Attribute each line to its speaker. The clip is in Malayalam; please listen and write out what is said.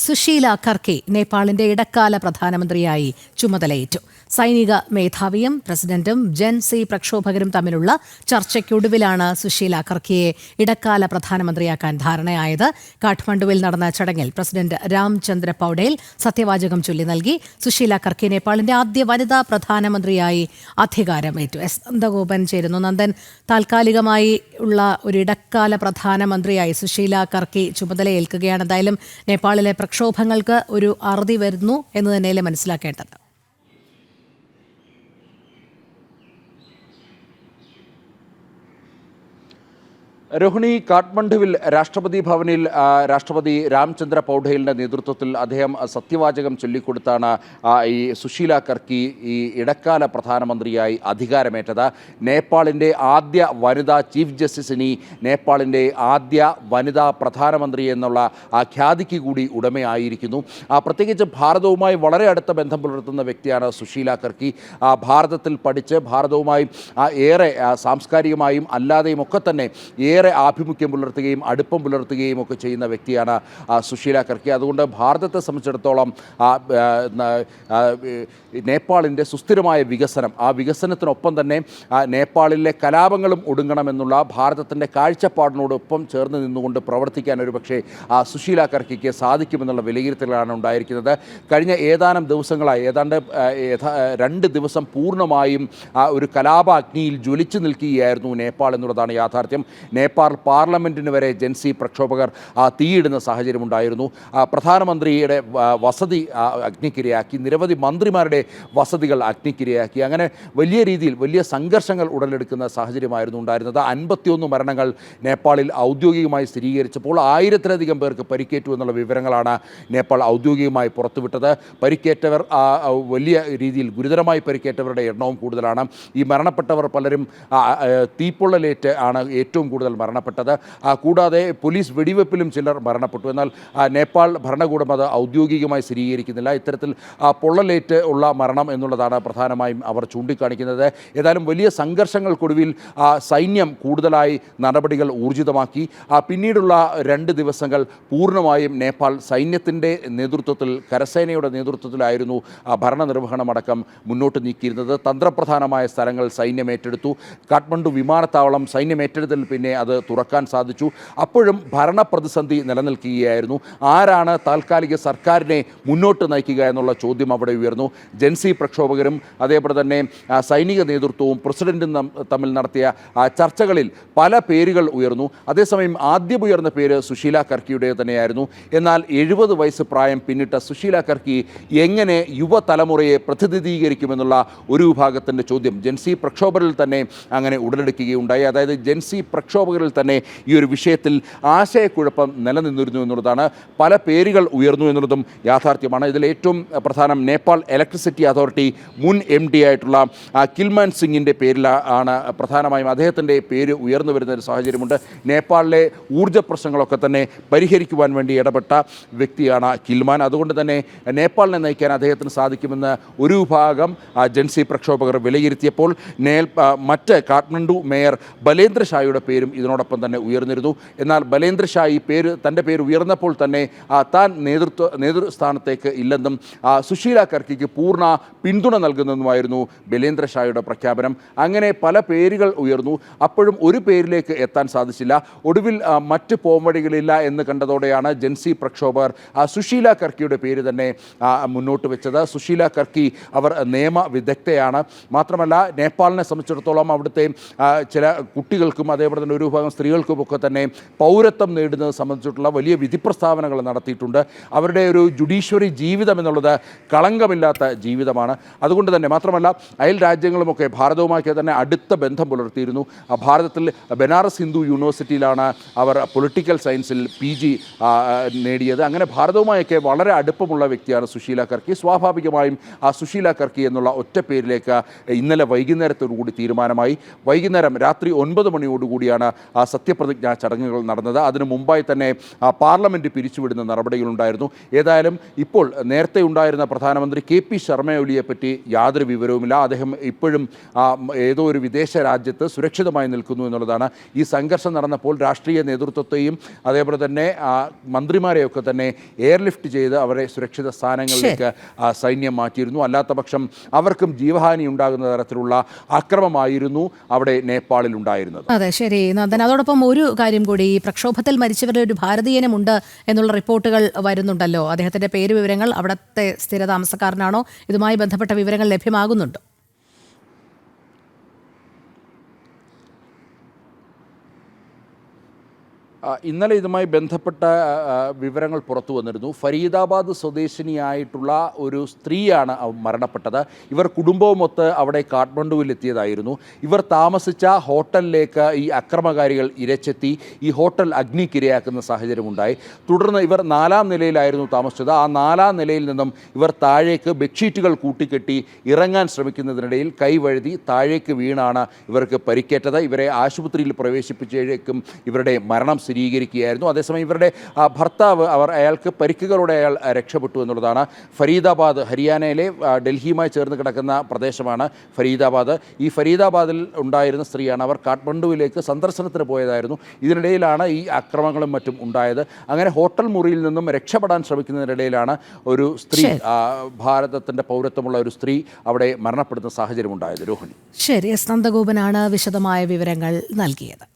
Speaker 1: സുശീല കർക്കെ നേപ്പാളിന്റെ ഇടക്കാല പ്രധാനമന്ത്രിയായി ചുമതലയേറ്റു സൈനിക മേധാവിയും പ്രസിഡന്റും ജൻസി പ്രക്ഷോഭകരും തമ്മിലുള്ള ചർച്ചയ്ക്കൊടുവിലാണ് സുശീല ഖർക്കിയെ ഇടക്കാല പ്രധാനമന്ത്രിയാക്കാൻ ധാരണയായത്. കാഠ്മണ്ഡുവിൽ നടന്ന ചടങ്ങിൽ പ്രസിഡന്റ് രാംചന്ദ്ര പൌഡേൽ സത്യവാചകം ചൊല്ലി നൽകി. സുശീല ഖർക്കി നേപ്പാളിന്റെ ആദ്യ വനിതാ പ്രധാനമന്ത്രിയായി അധികാരമേറ്റു. എസ്. നന്ദഗോപൻ ചേരുന്നു. നന്ദൻ താൽക്കാലികമായി ഉള്ള ഒരു ഇടക്കാല പ്രധാനമന്ത്രിയായി സുശീല ഖർക്കി ചുമതലയേൽക്കുകയാണ്. എന്തായാലും നേപ്പാളിലെ പ്രക്ഷോഭങ്ങൾക്ക് ഒരു അറുതി വരുന്നു എന്ന് തന്നെയല്ലേ മനസ്സിലാക്കേണ്ടത്.
Speaker 2: രോഹിണി കാഠ്മണ്ഡുവിൽ രാഷ്ട്രപതി ഭവനിൽ രാഷ്ട്രപതി രാംചന്ദ്ര പൗഡേലിന്റെ നേതൃത്വത്തിൽ അദ്ദേഹം സത്യവാചകം ചൊല്ലിക്കൊടുത്താണ് ഈ സുശീല കർക്കി ഈ ഇടക്കാല പ്രധാനമന്ത്രിയായി അധികാരമേറ്റത്. നേപ്പാളിന്റെ ആദ്യ വനിതാ ചീഫ് ജസ്റ്റിസിനി നേപ്പാളിന്റെ ആദ്യ വനിതാ പ്രധാനമന്ത്രി എന്നുള്ള ആ ഖ്യാതിക്ക് കൂടി ഉടമയായിരിക്കുന്നു. പ്രത്യേകിച്ച് ഭാരതവുമായി വളരെ അടുത്ത ബന്ധം പുലർത്തുന്ന വ്യക്തിയാണ് സുശീല കർക്കി. ഭാരതത്തിൽ പഠിച്ച് ഭാരതവുമായി ഏറെ സാംസ്കാരികമായും അല്ലാതെയും ഒക്കെ തന്നെ ഏറെ ആഭിമുഖ്യം പുലർത്തുകയും അടുപ്പം പുലർത്തുകയും ഒക്കെ ചെയ്യുന്ന വ്യക്തിയാണ് സുശീല കർക്കി. അതുകൊണ്ട് ഭാരതത്തെ സംബന്ധിച്ചിടത്തോളം നേപ്പാളിന്റെ സുസ്ഥിരമായ വികസനം ആ വികസനത്തിനൊപ്പം തന്നെ നേപ്പാളിലെ കലാപങ്ങളും ഒടുങ്ങണമെന്നുള്ള ഭാരതത്തിന്റെ കാഴ്ചപ്പാടിനോടൊപ്പം ചേർന്ന് നിന്നുകൊണ്ട് പ്രവർത്തിക്കാൻ ഒരു പക്ഷേ സുശീല കർക്കിക്ക് സാധിക്കുമെന്നുള്ള വിലയിരുത്തലാണ് ഉണ്ടായിരിക്കുന്നത്. കഴിഞ്ഞ ഏതാനും ദിവസങ്ങളായി ഏതാണ്ട് രണ്ട് ദിവസം പൂർണമായും ഒരു കലാപ അഗ്നിയിൽ ജ്വലിച്ചു നിൽക്കുകയായിരുന്നു നേപ്പാൾ എന്നുള്ളതാണ് യാഥാർത്ഥ്യം. പാർലമെന്റിന് വരെ ജൻസി പ്രക്ഷോഭകർ തീയിടുന്ന സാഹചര്യമുണ്ടായിരുന്നു. പ്രധാനമന്ത്രിയുടെ വസതി അഗ്നിക്കിരയാക്കി. നിരവധി മന്ത്രിമാരുടെ വസതികൾ അഗ്നിക്കിരയാക്കി. അങ്ങനെ വലിയ രീതിയിൽ വലിയ സംഘർഷങ്ങൾ ഉടലെടുക്കുന്ന സാഹചര്യമായിരുന്നു ഉണ്ടായിരുന്നത്. അൻപത്തിയൊന്ന് മരണങ്ങൾ നേപ്പാളിൽ ഔദ്യോഗികമായി സ്ഥിരീകരിച്ചപ്പോൾ ആയിരത്തിലധികം പേർക്ക് പരിക്കേറ്റു എന്നുള്ള വിവരങ്ങളാണ് നേപ്പാൾ ഔദ്യോഗികമായി പുറത്തുവിട്ടത്. പരിക്കേറ്റവർ വലിയ രീതിയിൽ ഗുരുതരമായി പരിക്കേറ്റവരുടെ എണ്ണവും കൂടുതലാണ്. ഈ മരണപ്പെട്ടവർ പലരും തീപ്പൊള്ളലേറ്റ് ആണ് ഏറ്റവും കൂടുതൽ മരണപ്പെട്ടത്. കൂടാതെ പോലീസ് വെടിവെപ്പിലും ചിലർ മരണപ്പെട്ടു. എന്നാൽ നേപ്പാൾ ഭരണകൂടം അത് ഔദ്യോഗികമായി സ്ഥിരീകരിക്കുന്നില്ല. ഇത്തരത്തിൽ പൊള്ളലേറ്റ് ഉള്ള മരണം എന്നുള്ളതാണ് പ്രധാനമായും അവർ ചൂണ്ടിക്കാണിക്കുന്നത്. ഏതായാലും വലിയ സംഘർഷങ്ങൾക്കൊടുവിൽ സൈന്യം കൂടുതലായി നടപടികൾ ഊർജിതമാക്കി. പിന്നീടുള്ള രണ്ട് ദിവസങ്ങൾ പൂർണമായും നേപ്പാൾ സൈന്യത്തിന്റെ നേതൃത്വത്തിൽ കരസേനയുടെ നേതൃത്വത്തിലായിരുന്നു ഭരണനിർവഹണമടക്കം മുന്നോട്ട് നീക്കിയിരുന്നത്. തന്ത്രപ്രധാനമായ സ്ഥലങ്ങൾ സൈന്യം ഏറ്റെടുത്തു. കാഠ്മണ്ഡു വിമാനത്താവളം സൈന്യം ഏറ്റെടുത്തതിൽ പിന്നെ അത് തുറക്കാൻ സാധിച്ചു. അപ്പോഴും ഭരണപ്രതിസന്ധി നിലനിൽക്കുകയായിരുന്നു. ആരാണ് താൽക്കാലിക സർക്കാരിനെ മുന്നോട്ട് നയിക്കുക എന്നുള്ള ചോദ്യം അവിടെ ഉയർന്നു. ജൻസി പ്രക്ഷോഭകരും അതേപോലെ തന്നെ സൈനിക നേതൃത്വവും പ്രസിഡന്റും തമ്മിൽ നടത്തിയ ചർച്ചകളിൽ പല പേരുകൾ ഉയർന്നു. അതേസമയം ആദ്യം ഉയർന്ന പേര് സുശീല കർക്കിയുടെ തന്നെയായിരുന്നു. എന്നാൽ എഴുപത് വയസ്സ് പ്രായം പിന്നിട്ട സുശീല കർക്കി എങ്ങനെ യുവതലമുറയെ പ്രതിനിധീകരിക്കുമെന്നുള്ള ഒരു വിഭാഗത്തിന്റെ ചോദ്യം ജൻസി പ്രക്ഷോഭകരിൽ തന്നെ അങ്ങനെ ഉടലെടുക്കുകയുണ്ടായി. അതായത് ജൻസി പ്രക്ഷോഭകരിൽ തന്നെ ഈ ഒരു വിഷയത്തിൽ ആശയക്കുഴപ്പം നിലനിന്നിരുന്നു എന്നുള്ളതാണ്. പല പേരുകൾ ഉയർന്നു എന്നുള്ളതും യാഥാർത്ഥ്യമാണ്. ഇതിൽ ഏറ്റവും പ്രധാനം നേപ്പാൾ ഇലക്ട്രിസിറ്റി അതോറിറ്റി മുൻ എം ഡി ആയിട്ടുള്ള കിൽമാൻ സിംഗിന്റെ പേരിലാണ് പ്രധാനമായും അദ്ദേഹത്തിന്റെ പേര് ഉയർന്നു വരുന്ന ഒരു സാഹചര്യമുണ്ട്. നേപ്പാളിലെ ഊർജ പ്രശ്നങ്ങളൊക്കെ തന്നെ പരിഹരിക്കുവാൻ വേണ്ടി ഇടപെട്ട വ്യക്തിയാണ് കിൽമാൻ. അതുകൊണ്ട് തന്നെ നേപ്പാളിനെ നയിക്കാൻ അദ്ദേഹത്തിന് സാധിക്കുമെന്ന് ഒരു വിഭാഗം ജൻസി പ്രക്ഷോഭകർ വിലയിരുത്തിയപ്പോൾ നേൽ മറ്റ് കാഠ്മണ്ഡു മേയർ ബലേന്ദ്ര ഷായുടെ പേരും ഇതിനോടൊപ്പം തന്നെ ഉയർന്നിരുന്നു. എന്നാൽ ബലേന്ദ്ര ഷാ ഈ പേര് തന്റെ പേര് ഉയർന്നപ്പോൾ തന്നെ താൻ നേതൃത്വ നേതൃസ്ഥാനത്തേക്ക് ഇല്ലെന്നും സുശീല കർക്കിക്ക് പൂർണ പിന്തുണ നൽകുന്നതുമായിരുന്നു ബലേന്ദ്ര ഷായുടെ പ്രഖ്യാപനം. അങ്ങനെ പല പേരുകൾ ഉയർന്നു. അപ്പോഴും ഒരു പേരിലേക്ക് എത്താൻ സാധിച്ചില്ല. ഒടുവിൽ മറ്റ് പോംവഴികളില്ല എന്ന് കണ്ടതോടെയാണ് ജൻസി പ്രക്ഷോഭകർ സുശീല കർക്കിയുടെ പേര് തന്നെ മുന്നോട്ട് വെച്ചത്. സുശീല കർക്കി അവർ നിയമ വിദഗ്ധയാണ്. മാത്രമല്ല നേപ്പാളിനെ സംബന്ധിച്ചിടത്തോളം അവിടുത്തെ ചില കുട്ടികൾക്കും അതേപോലെ തന്നെ ഒരു വിഭാഗം സ്ത്രീകൾക്കുമൊക്കെ തന്നെ പൗരത്വം നേടുന്നത് സംബന്ധിച്ചിട്ടുള്ള വലിയ വിധിപ്രസ്താവനകൾ നടത്തിയിട്ടുണ്ട്. അവരുടെ ഒരു ജുഡീഷ്യറി ജീവിതം എന്നുള്ളത് കളങ്കമില്ലാത്ത ജീവിതമാണ്. അതുകൊണ്ട് തന്നെ മാത്രമല്ല അയൽ രാജ്യങ്ങളുമൊക്കെ ഭാരതവുമായി തന്നെ അടുത്ത ബന്ധം പുലർത്തിയിരുന്നു. ഭാരതത്തിൽ ബനാറസ് ഹിന്ദു യൂണിവേഴ്സിറ്റിയിലാണ് അവർ പൊളിറ്റിക്കൽ സയൻസിൽ പി ജി നേടിയത്. അങ്ങനെ ഭാരതവുമായൊക്കെ വളരെ അടുപ്പമുള്ള വ്യക്തിയാണ് സുശീല കർക്കി. സ്വാഭാവികമായും ആ സുശീല കർക്കി എന്നുള്ള ഒറ്റ പേരിലേക്ക് ഇന്നലെ വൈകുന്നേരത്തോടു കൂടി തീരുമാനമായി. വൈകുന്നേരം രാത്രി ഒൻപത് മണിയോടുകൂടിയാണ് സത്യപ്രതിജ്ഞാ ചടങ്ങുകൾ നടന്നത്. അതിനു മുമ്പായി തന്നെ ആ, പാർലമെന്റ് പിരിച്ചുവിടുന്ന നടപടികളുണ്ടായിരുന്നു. ഏതായാലും ഇപ്പോൾ നേരത്തെ ഉണ്ടായിരുന്ന പ്രധാനമന്ത്രി കെ പി ശർമ്മ ഒലിയെ പറ്റി യാതൊരു വിവരവുമില്ല. അദ്ദേഹം ഇപ്പോഴും ഏതോ ഒരു വിദേശ രാജ്യത്ത് സുരക്ഷിതമായി നിൽക്കുന്നു എന്നുള്ളതാണ് ഈ സംഘർഷം നടന്നപ്പോൾ രാഷ്ട്രീയ നേതൃത്വത്തെയും അതേപോലെ തന്നെ മന്ത്രിമാരെയൊക്കെ തന്നെ എയർലിഫ്റ്റ് ചെയ്ത് അവരെ സുരക്ഷിത സ്ഥാനങ്ങളിലേക്ക് സൈന്യം മാറ്റിയിരുന്നു. അല്ലാത്ത പക്ഷം അവർക്കും ജീവഹാനി ഉണ്ടാകുന്ന തരത്തിലുള്ള അക്രമമായിരുന്നു അവിടെ നേപ്പാളിൽ ഉണ്ടായിരുന്നത്
Speaker 1: അതെ ശരി. നന്ദൻ അതോടൊപ്പം ഒരു കാര്യം കൂടി ഈ പ്രക്ഷോഭത്തിൽ മരിച്ചവരിൽ ഒരു ഭാരതീയനുമുണ്ട് എന്നുള്ള റിപ്പോർട്ടുകൾ വരുന്നുണ്ടല്ലോ. അദ്ദേഹത്തിന്റെ പേര് വിവരങ്ങൾ അവിടുത്തെ സ്ഥിര താമസക്കാരനാണോ ഇതുമായി ബന്ധപ്പെട്ട വിവരങ്ങൾ ലഭ്യമാകുന്നുണ്ടോ?
Speaker 2: ഇന്നലെ ഇതുമായി ബന്ധപ്പെട്ട വിവരങ്ങൾ പുറത്തു വന്നിരുന്നു. ഫരീദാബാദ് സ്വദേശിനിയായിട്ടുള്ള ഒരു സ്ത്രീയാണ് മരണപ്പെട്ടത്. ഇവർ കുടുംബവുമൊത്ത് അവിടെ കാഠ്മണ്ഡുവിൽ എത്തിയതായിരുന്നു ഇവർ താമസിച്ച ഹോട്ടലിലേക്ക് ഈ അക്രമകാരികൾ ഇരച്ചെത്തി. ഈ ഹോട്ടൽ അഗ്നിക്കിരയാക്കുന്ന സാഹചര്യമുണ്ടായി. തുടർന്ന് ഇവർ നാലാം നിലയിലായിരുന്നു താമസിച്ചത്. ആ നാലാം നിലയിൽ നിന്നും ഇവർ താഴേക്ക് ബെഡ്ഷീറ്റുകൾ കൂട്ടിക്കെട്ടി ഇറങ്ങാൻ ശ്രമിക്കുന്നതിനിടയിൽ കൈവഴുതി താഴേക്ക് വീണാണ് ഇവർക്ക് പരിക്കേറ്റത്. ഇവരെ ആശുപത്രിയിൽ പ്രവേശിപ്പിച്ചേക്കും ഇവരുടെ മരണം സ്ഥിരീകരിക്കുകയായിരുന്നു. അതേസമയം ഇവരുടെ ആ, ഭർത്താവ് അവർ അയാൾക്ക് പരിക്കുകളോടെ അയാൾ രക്ഷപ്പെട്ടു എന്നുള്ളതാണ് ഫരീദാബാദ് ഹരിയാനയിലെ ഡൽഹിയുമായി ചേർന്ന് കിടക്കുന്ന പ്രദേശമാണ് ഫരീദാബാദ്. ഈ ഫരീദാബാദിൽ ഉണ്ടായിരുന്ന സ്ത്രീയാണ് അവർ കാഠ്മണ്ഡുവിലേക്ക് സന്ദർശനത്തിന് പോയതായിരുന്നു. ഇതിനിടയിലാണ് ഈ അക്രമങ്ങളും മറ്റും ഉണ്ടായത്. അങ്ങനെ ഹോട്ടൽ മുറിയിൽ നിന്നും രക്ഷപ്പെടാൻ ശ്രമിക്കുന്നതിനിടയിലാണ് ഒരു സ്ത്രീ ഭാരതത്തിന്റെ പൗരത്വമുള്ള ഒരു സ്ത്രീ അവിടെ മരണപ്പെടുന്ന സാഹചര്യം ഉണ്ടായത് രോഹിണി.
Speaker 1: ശരി എസ് നന്ദഗോപനാണ് വിശദമായ വിവരങ്ങൾ നൽകിയത്.